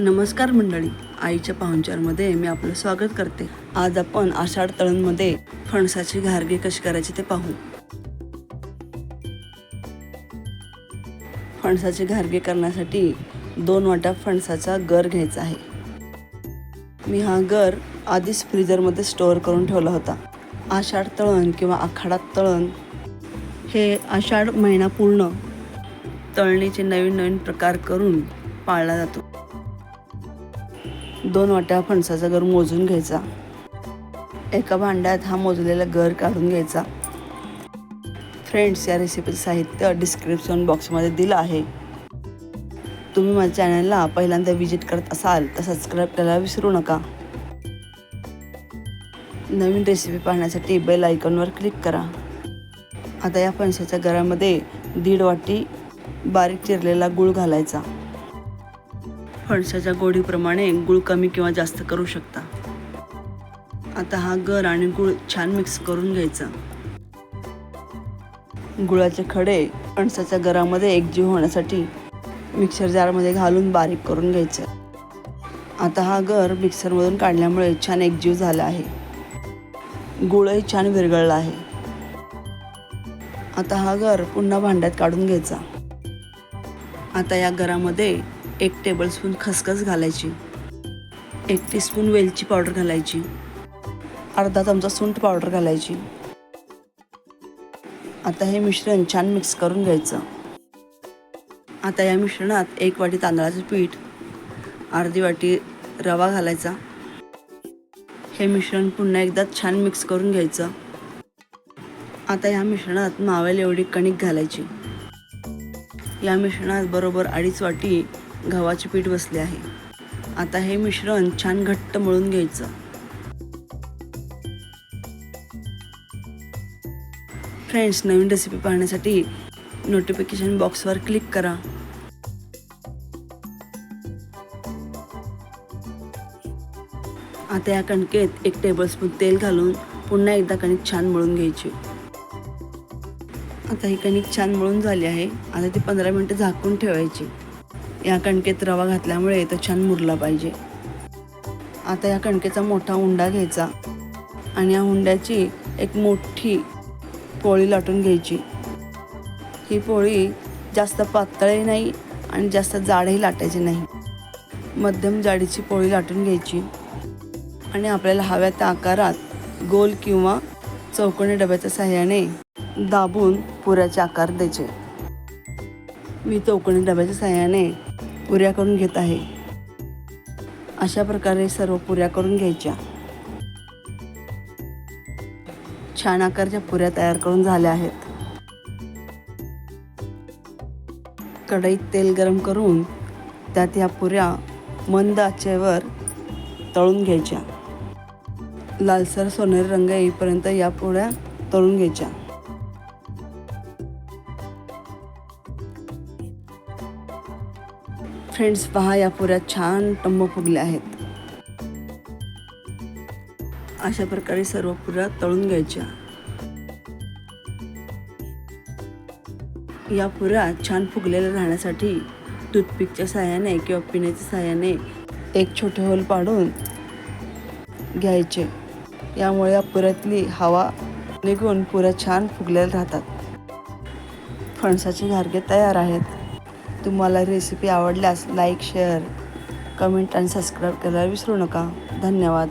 नमस्कार मंडळी. आईच्या पाहुणचारमध्ये मी आपलं स्वागत करते. आज आपण आषाढ तळणमध्ये फणसाची घारगे कशी करायची ते पाहू. फणसाची घारगे करण्यासाठी दोन वाट्या फणसाचा गर घ्यायचा आहे. मी हा गर आधीच फ्रीजरमध्ये स्टोअर करून ठेवला होता. आषाढ तळण किंवा आखाडा तळण हे आषाढ महिना पूर्ण तळणीचे नवीन नवीन प्रकार करून पाळला जातो. दोन वाट्या फणसाचा गर मोजून घ्यायचा. एका भांड्यात हा मोजलेला गर काढून घ्यायचा. फ्रेंड्स या रेसिपीचं साहित्य डिस्क्रिप्शन बॉक्समध्ये दिलं आहे. तुम्ही माझ्या चॅनलला पहिल्यांदा व्हिजिट करत असाल तर सबस्क्राईब करायला विसरू नका. नवीन रेसिपी पाहण्यासाठी बेल आयकॉनवर क्लिक करा. आता या फणसाच्या गरामध्ये दीड वाटी बारीक चिरलेला गूळ घालायचा. फणसाच्या गोडीप्रमाणे गूळ कमी किंवा जास्त करू शकता. आता हा गर आणि गूळ छान मिक्स करून घ्यायचा. गुळाचे खडे फणसाच्या गरामध्ये एकजीव होण्यासाठी मिक्सर जारमध्ये घालून बारीक करून घ्यायचं. आता हा गर मिक्सरमधून काढल्यामुळे छान एकजीव झाला आहे. गुळही छान विरघळला आहे. आता हा गर पुन्हा भांड्यात काढून घ्यायचा. आता या गरामध्ये एक टेबलस्पून खसखस घालायची. एक टीस्पून वेलची पावडर घालायची. अर्धा चमचा सुंठ पावडर घालायची. आता हे मिश्रण छान मिक्स करून घ्यायचं. आता या मिश्रणात एक वाटी तांदळाचं पीठ अर्धी वाटी रवा घालायचा. हे मिश्रण पुन्हा एकदा छान मिक्स करून घ्यायचं. आता या मिश्रणात मावेल एवढी कणिक घालायची. या मिश्रणात बरोबर अडीच वाटी गव्हाचे पीठ बसले आहे. आता हे मिश्रण छान घट्ट मळून घ्यायचं. फ्रेंड्स नवीन रेसिपी पाहण्यासाठी नोटिफिकेशन बॉक्सवर क्लिक करा. आता या कणकेत एक टेबलस्पून तेल घालून पुन्हा एकदा कणिक छान मळून घ्यायची. आता ही कणिक छान मळून झाली आहे. आता ती पंधरा मिनटं झाकून ठेवायची. या कणकेत रवा घातल्यामुळे तो छान मुरला पाहिजे. आता या कणकेचा मोठा उंडा घ्यायचा आणि या हुंड्याची एक मोठी पोळी लाटून घ्यायची. ही पोळी जास्त पातळही नाही आणि जास्त जाडही लाटायची नाही. मध्यम जाडीची पोळी लाटून घ्यायची आणि आपल्याला हव्या त्या आकारात गोल किंवा चौकोनी डब्याच्या साह्याने दाबून पुऱ्याचे आकार द्यायचे. मी चौकणी डब्याच्या साह्याने पुऱ्या करून घेत आहे. अशा प्रकारे सर्व पुऱ्या करून घ्यायच्या. छान आकारच्या पुऱ्या तयार करून झाल्या आहेत. कढईत तेल गरम करून त्यात ह्या पुऱ्या मंद आचेवर तळून घ्यायच्या. लालसर सोनेरी रंग येईपर्यंत या पुऱ्या तळून घ्यायच्या. फ्रेंड्स पहा या पुऱ्या छान टंब फुगल्या आहेत. अशा प्रकारे सर्व पुऱ्या तळून घ्यायच्या. या पुऱ्या छान फुगलेल्या राहण्यासाठी टूथपिकच्या साह्याने किंवा पिण्याच्या साह्याने एक छोटे होल पाडून घ्यायचे. यामुळे या पुऱ्यातली हवा निघून पुऱ्या छान फुगलेल्या राहतात. फणसाचे घारगे तयार आहेत. तुम्हाला रेसिपी आवडल्यास लाईक शेअर कमेंट आणि सबस्क्राईब करायला विसरू नका. धन्यवाद.